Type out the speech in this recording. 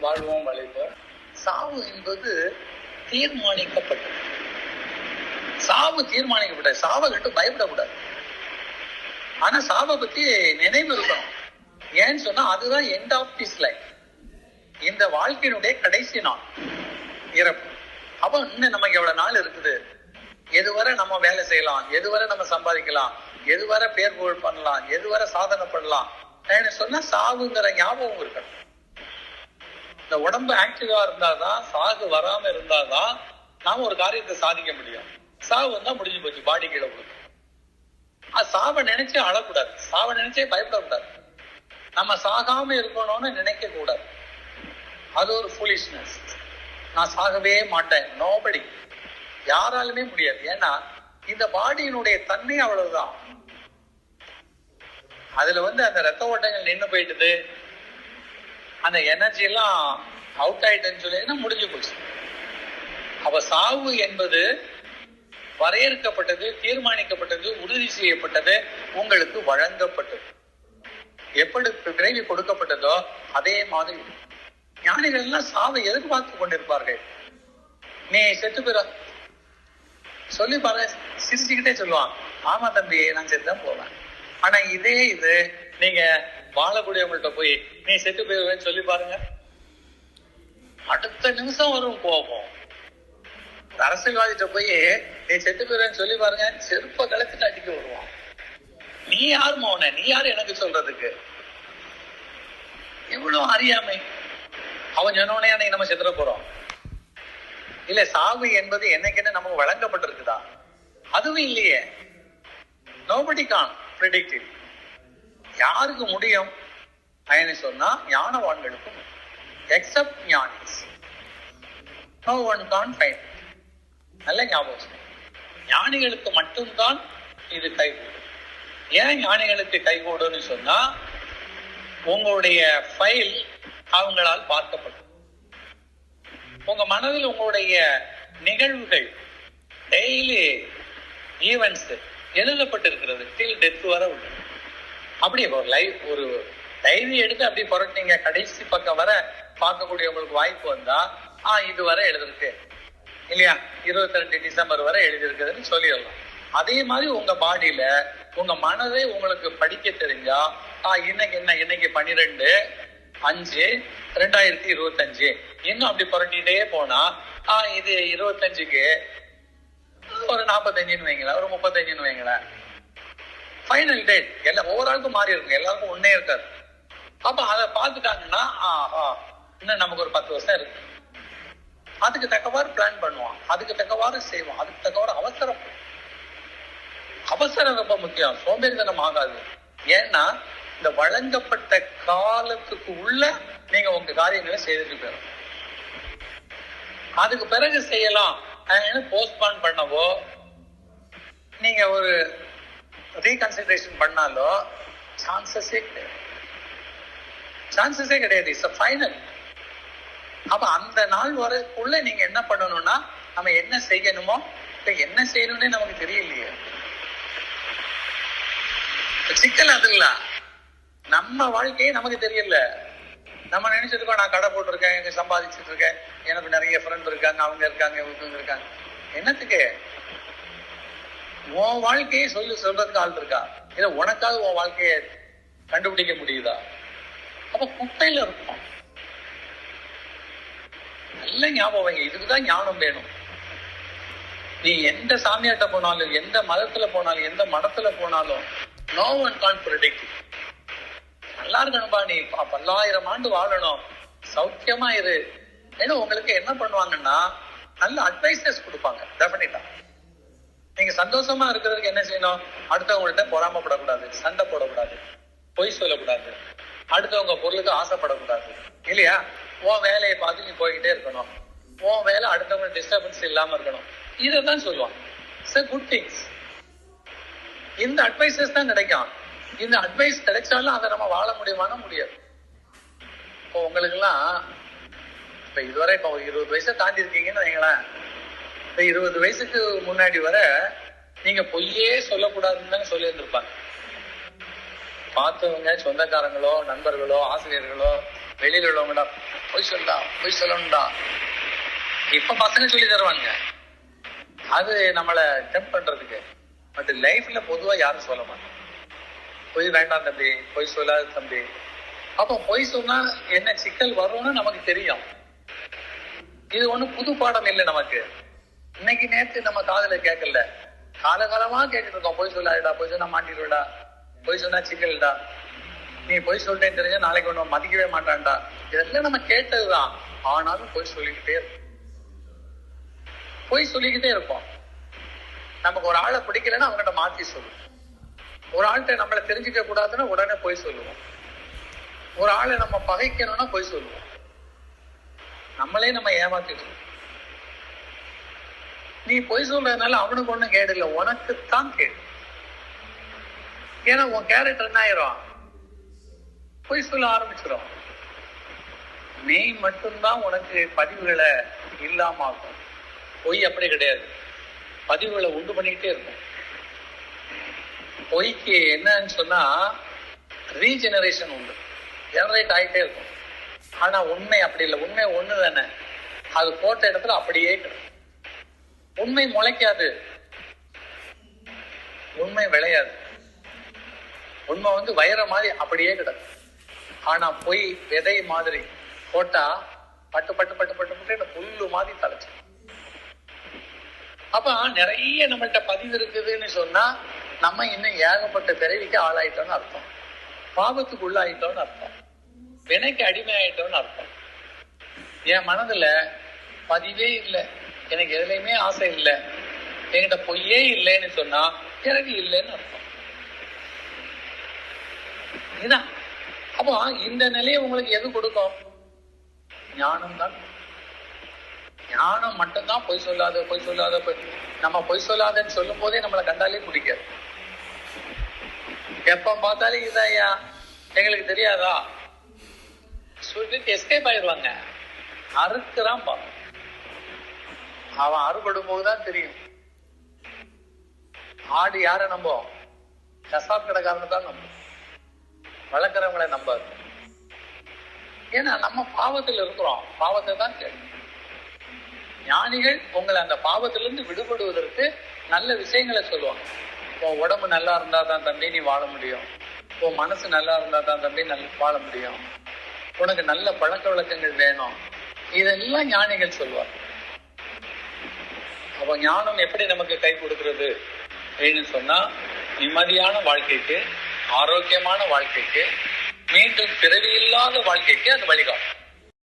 வாழ்வோம் வளைவோம் சாவு என்பது தீர்மானிக்கப்பட்டது. சாவு தீர்மானிக்கப்பட்ட சாவை கண்டு பயப்படக்கூடாது. ஆனா சாவை பத்தி நினைவு இருக்கணும். ஏன்னு சொன்னா அதுதான் எண்ட் ஆஃப் திஸ் லைஃப் இந்த வாழ்க்கையினுடைய கடைசி நாள். இறப்பு. அப்ப இன்னும் நமக்கு எவ்வளவு நாள் இருக்குது? எதுவரை நம்ம வேலை செய்யலாம்? எதுவரை நம்ம சம்பாதிக்கலாம்? எதுவரை பேர் புகழ் பண்ணலாம்? எதுவரை சாதனை பண்ணலாம்? சொன்னா சாவுங்கிற ஞாபகம் இருக்கணும். இந்த உடம்பு ஆக்டிவா இருந்தாதான் சாகு வராம இருந்தாதான் நாம ஒரு காரியத்தை சாதிக்க முடியும். சாவு வந்தா முடிஞ்சு போச்சு பாடி கீழே விழுது அது சாவை நினைச்சு அழக்கூடாது. சாவை நினைச்சே பயப்படக்கூடாது. நம்ம சாகாம இருக்கணும்னு நினைக்க கூடாது. அது ஒரு ஃபூலிஷ்னஸ் நான் சாகவே மாட்டேன். நோபடி யாராலுமே முடியாது. ஏன்னா இந்த பாடியினுடைய தன்மை அவ்வளவுதான். அதுல வந்து அந்த ரத்த ஓட்டங்கள் நின்னு போயிட்டுது. அந்த எனர்ஜி எல்லாம் அவுட் ஆயிட்டேன்னு சொல்லி முடிஞ்சு போச்சு. அப்ப சாவு என்பது வரையறுக்கப்பட்டது தீர்மானிக்கப்பட்டது உறுதி செய்யப்பட்டது உங்களுக்கு வழங்கப்பட்டது. எப்படி விரைவி கொடுக்கப்பட்டதோ அதே மாதிரி. ஞானிகள் எல்லாம் சாவை எதிர்பார்த்து கொண்டிருப்பார்கள். நீ செத்து போற சொல்லி பாரு சிரிச்சுக்கிட்டே சொல்லுவான். ஆமா தம்பி நான் செத்து தான் போவேன். ஆனா இதே இது நீங்க வாழக்கூடியவங்கள்ட்ட போய் நீ செத்து போயிருவேன்னு சொல்லி பாருங்க. அடுத்த நிமிஷம் வரும் கோபம். அரசியல்வாதிட்ட போய் நீ செத்து போயிருவேன்னு சொல்லி பாருங்க. செருப்ப கலத்துட்டு அடிக்க வருவான் நீ யார் மௌன நீ யார் எனக்கு சொல்றதுக்கு? எவ்வளவு அறியாமை. அவன் சொன்னோடனே அன்னைக்கு நம்ம செத்துற போறோம். இல்ல சாவு என்பது என்னைக்குன்னு நமக்கு வழங்கப்பட்டிருக்குதா? அதுவும் இல்லையே. நோபடி கான் ப்ரிடிக்டிவ் யாருக்கு முடியும்? பயணி சொன்னா ஞானவான்களுக்கும் எக்ஸப்ட் ஞானிஸ் நோ ஒன் தான் ஃபைன் நல்ல ஞாபகம் ஞானிகளுக்கு மட்டும்தான் இது கைகூடும். ஏன் ஞானிகளுக்கு கைகூடும்னு சொன்னா உங்களுடைய ஃபைல் அவங்களால் பார்க்கப்படும். உங்க மனதில் உங்களுடைய நிகழ்வுகள் டெய்லி ஈவெண்ட்ஸ் எழுதப்பட்டிருக்கிறது. டில் டெத் வர உள்ளது. அப்படி ஒரு லைவ் ஒரு டைரி எடுத்து அப்படி புரட்டினீங்க. கடைசி பக்கம் வர பார்க்கக்கூடிய உங்களுக்கு வாய்ப்பு வந்தா ஆ இது வரை எழுதிருக்கு. இல்லையா? இருபத்தி ரெண்டு டிசம்பர் வரை எழுதியிருக்குதுன்னு சொல்லிடலாம். அதே மாதிரி உங்க பாடியில உங்க மனதை உங்களுக்கு படிக்க தெரிஞ்சா ஆ இன்னைக்கு என்ன? இன்னைக்கு பன்னிரெண்டு அஞ்சு ரெண்டாயிரத்தி இருபத்தஞ்சு. இன்னும் அப்படி புரட்டிட்டே போனா ஆ இது இருபத்தஞ்சுக்கு ஒரு நாற்பத்தஞ்சுன்னு வைங்களேன் ஒரு முப்பத்தஞ்சுன்னு வைங்களேன். ஃபைனல் டேட் எல்லாம் ஒவ்வொரு ஆளுக்கும் மாறி இருக்கும். எல்லாருக்கும் ஒன்னே இருக்காது. அப்ப அதை பார்த்துட்டாங்கன்னா ஆஹா இன்னும் நமக்கு ஒரு பத்து வருஷம் இருக்கு. அதுக்கு தக்கவாறு பிளான் பண்ணுவான். அதுக்கு தக்கவாறு செய்வான். அதுக்கு தக்கவாறு அவசரம். அவசரம் ரொம்ப முக்கியம். சோம்பேறித்தனம் ஆகாது. ஏன்னா இந்த வழங்கப்பட்ட காலத்துக்கு உள்ள நீங்க உங்க காரியங்களை செய்துட்டு போயிடும் அதுக்கு பிறகு செய்யலாம். போஸ்ட்பான் பண்ணவோ நீங்க ஒரு ரீகன்சிடரேஷன் பண்ணாலும் சான்சஸே கிடையாது. சான்சஸே கிடையாது. இட்ஸ் ஃபைனல் அப்ப அந்த நாள் வரக்குள்ள நீங்க என்ன பண்ணணும்னா நம்ம என்ன செய்யணுமோ என்ன செய்யணும்னே நமக்கு தெரியலையே. சிக்கல் அது இல்ல. நம்ம வாழ்க்கையே நமக்கு தெரியல. நம்ம நினைச்சிருக்கோம் நான் கடை போட்டிருக்கேன் இங்க சம்பாதிச்சிட்டு இருக்கேன் எனக்கு நிறைய ஃப்ரெண்ட் இருக்காங்க அவங்க இருக்காங்க இவங்க இருக்காங்க. என்னத்துக்கு? உன் வாழ்க்கையை சொல்லி சொல்றதுக்கு ஆள் இருக்கா? இல்ல உனக்காவது உன் வாழ்க்கையை கண்டுபிடிக்க முடியுதா? அப்ப குப்பையில இருக்கும் நல்ல ஞாபகம் வைங்க. இதுக்குதான் ஞானம் வேணும். நீ எந்த சாமியாட்ட போனாலும் எந்த மதத்துல போனாலும் எந்த மடத்துல போனாலும் நோ ஒன் கான் ப்ரெடிக்ட் நல்லா இருக்கணும்பா நீ. பல்லாயிரம் ஆண்டு வாழணும். சௌக்கியமா இரு. ஏன்னா உங்களுக்கு என்ன பண்ணுவாங்கன்னா நல்ல அட்வைசஸ் கொடுப்பாங்க. டெஃபினட்டா நீங்க சந்தோஷமா இருக்கிறதுக்கு என்ன செய்யணும்? அடுத்தவங்கள்ட்ட பொறாமப்படக்கூடாது சண்டை போடக்கூடாது பொய் சொல்லக்கூடாது. அடுத்தவங்க பொருளுக்கு ஆசைப்படக்கூடாது. இல்லையா? உன் வேலையை பார்த்து நீ போய்கிட்டே இருக்கணும். உன் வேலை அடுத்தவங்க டிஸ்டர்பன்ஸ் இல்லாம இருக்கணும். இதைதான் சொல்லுவான். இட்ஸ் குட் திங்ஸ் இந்த அட்வைசஸ் தான் கிடைக்கும். இந்த அட்வைஸ் கிடைச்சாலும் அதை நம்ம வாழ முடியுமான முடியாது. இப்போ உங்களுக்கு எல்லாம் இப்ப இதுவரை இப்போ இருபது வயசை தாண்டி இருக்கீங்கன்னு வைங்களேன். இருபது வயசுக்கு முன்னாடி வர நீங்க பொய்யே சொல்லக்கூடாதுன்னு சொல்லி இருந்திருப்பாங்க பார்த்தவங்க சொந்தக்காரங்களோ நண்பர்களோ ஆசிரியர்களோ வெளியில உள்ளவங்கடா பொய் சொல்லா பொய் சொல்லணும்டா. இப்ப பசங்க சொல்லி தருவாங்க. அது நம்மள டெம்ப் பண்றதுக்கு. பட் லைஃப்ல பொதுவா யாரும் சொல்ல மாட்டாங்க. பொய் வேண்டாம் தம்பி பொய் சொல்லாத தம்பி. அப்போ பொய் சொன்னா என்ன சிக்கல் வரும்னு நமக்கு தெரியும். இது ஒண்ணும் புது பாடம் இல்லை நமக்கு. இன்னைக்கு நேத்து நம்ம காதுல கேட்கல. காலகாலமா கேட்டுட்டு இருக்கோம். பொய் சொல்லாதடா பொய் சொன்னா மாட்டிடுடா பொய் சொன்னா சிக்கல்டா. நீ பொய் சொல்றேன்னு தெரிஞ்சா நாளைக்கு ஒண்ணு மதிக்கவே மாட்டான்டா. இதெல்லாம் நம்ம கேட்டதுதான். ஆனாலும் பொய் சொல்லிக்கிட்டே இருக்கும் பொய் சொல்லிக்கிட்டே இருப்போம். நமக்கு ஒரு ஆளை பிடிக்கலன்னா அவங்ககிட்ட மாத்தி சொல்லுவோம். ஒரு ஆள்கிட்ட நம்மளை தெரிஞ்சுக்க கூடாதுன்னா உடனே பொய் சொல்லுவோம். ஒரு ஆளை நம்ம பகைக்கணும்னா பொய் சொல்லுவோம். நம்மளே நம்ம ஏமாத்திட்டு இருக்கோம். நீ பொய் சொல்றதுனால அவனுக்கு ஒண்ணும் கேடு இல்லை. உனக்கு தான் கேடு. ஏன்னா உன் கேரக்டர் என்ன ஆயிரும்? பொய் சொல்ல ஆரம்பிச்சிடும் நீ மட்டும்தான் உனக்கு பதிவுகளை இல்லாம ஆகும். பொய் அப்படி கிடையாது. பதிவுகளை உண்டு பண்ணிக்கிட்டே இருக்கும். பொய்க்கு என்னன்னு சொன்னா ரீஜெனரேஷன் உண்டு. ஜெனரேட் ஆகிட்டே இருக்கும். ஆனா உண்மை அப்படி இல்லை. உண்மை ஒண்ணு தானே அது போட்ட இடத்துல அப்படியே கிடக்கும். உண்மை முளைக்காது. உண்மை விளையாது. உண்மை வந்து வயிற மாதிரி அப்படியே கிடக்கும் ஆனா பொய் விதை மாதிரி போட்டா பட்டு பட்டு பட்டு பட்டு பட்டு புல்லு மாதிரி தலைச்சு. அப்ப நிறைய நம்மள்ட்ட பதிவு இருக்குதுன்னு சொன்னா நம்ம இன்னும் ஏகப்பட்ட பிறவிக்கு ஆளாயிட்டோம்னு அர்த்தம். பாவத்துக்கு உள்ளாயிட்டோம்னு அர்த்தம். வினைக்கு அடிமை ஆயிட்டோம்னு அர்த்தம். என் மனதுல பதிவே இல்லை. எனக்கு எதுலையுமே ஆசை இல்லை. என்கிட்ட பொய்யே இல்லைன்னு சொன்னா பிறவி இல்லைன்னு அர்த்தம். இதான் அப்போ இந்த நிலையை உங்களுக்கு எது கொடுக்கும்? ஞானம் தான். ஞானம் மட்டும்தான் பொய் சொல்லாத பொய் சொல்லாத பொய். நம்ம பொய் சொல்லாதன்னு சொல்லும் போதே நம்மளை கண்டாலே பிடிக்காது. எப்ப பார்த்தாலும் இதாயா எங்களுக்கு தெரியாதா? சொல்லிட்டு எஸ்கேப் ஆயிடுவாங்க. அறுக்குறான் பா அவன் அறுபடும் போதுதான் தெரியும். ஆடு யார நம்போம்? கசாப் கடைக்காரனை தான் நம்பும். வளர்க்குறவங்களை நம்பாது. ஏன்னா நம்ம பாவத்தில் இருக்கிறோம். பாவத்தை தான் கேட்கும் ஞானிகள் உங்களை அந்த பாவத்திலிருந்து விடுபடுவதற்கு நல்ல விஷயங்களை சொல்லுவாங்க. உன் உடம்பு நல்லா இருந்தா தான் தம்பி நீ வாழ முடியும். உன் மனசு நல்லா இருந்தா தான் தம்பி நல்ல வாழ முடியும். உனக்கு நல்ல பழக்க வழக்கங்கள் வேணும். இதெல்லாம் ஞானிகள் சொல்லுவாங்க அப்ப ஞானம் எப்படி நமக்கு கை கொடுக்கிறது அப்படின்னு சொன்னா நிம்மதியான வாழ்க்கைக்கு ஆரோக்கியமான வாழ்க்கைக்கு மீண்டும் பிறவி இல்லாத வாழ்க்கைக்கு அது வழிகாட்டும்.